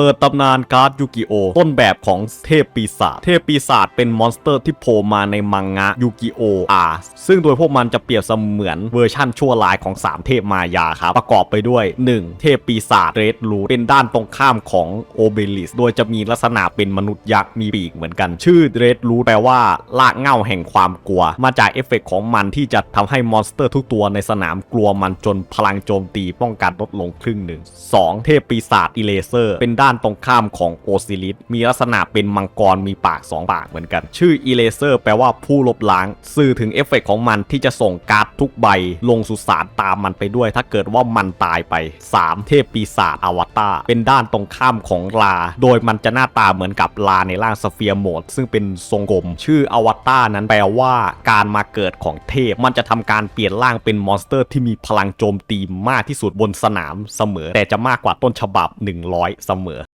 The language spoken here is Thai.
เปิดตำนานการ์ดยูกิโอต้นแบบของเทพปีศาจ เทพปีศาจเป็นมอนสเตอร์ที่โผล่มาในมังงะยูกิโออาซึ่งโดยพวกมันจะเปรียบเสมือนเวอร์ชั่นชั่วร้ายของ 3 เทพมายาครับ ประกอบไปด้วย 1. เทพปีศาจเรดรูเป็นด้านตรงข้ามของโอเบลิส โดยจะมีลักษณะเป็นมนุษย์ยักษ์มีปีกเหมือนกัน ชื่อเรดรูแปลว่าลากเง่าแห่งความกลัว มาจากเอฟเฟกต์ของมันที่จะทำให้มอนสเตอร์ทุกตัวในสนามกลัวมันจนพลังโจมตีป้องกันลดลงครึ่งหนึ่ง 2. เทพปีศาจอิเลเซอร์เป็นด้านานตรงข้ามของโอซิลิสมีลักษณะเป็นมังกรมีปาก 2 ปากเหมือนกัน ชื่ออิเลเซอร์แปลว่าผู้ลบล้าง สื่อถึงเอฟเฟกต์ของมันที่จะส่งการ์ดทุกใบ ลงสุสานตามมันไปด้วย ถ้าเกิดว่ามันตายไป 3. เทพปีศาจอวตารเป็นด้านตรงข้ามของลา โดยมันจะหน้าตาเหมือนกับลาในร่างสเฟียร์โหมด ซึ่งเป็นทรงกลมชื่ออวตารนั้นแปลว่าการมาเกิดของเทพ มันจะทำการเปลี่ยนร่างเป็นมอนสเตอร์ ที่มีพลังโจมตีมากที่สุดบนสนามเสมอ แต่จะมากกว่าต้นฉบับ 100 เสมอ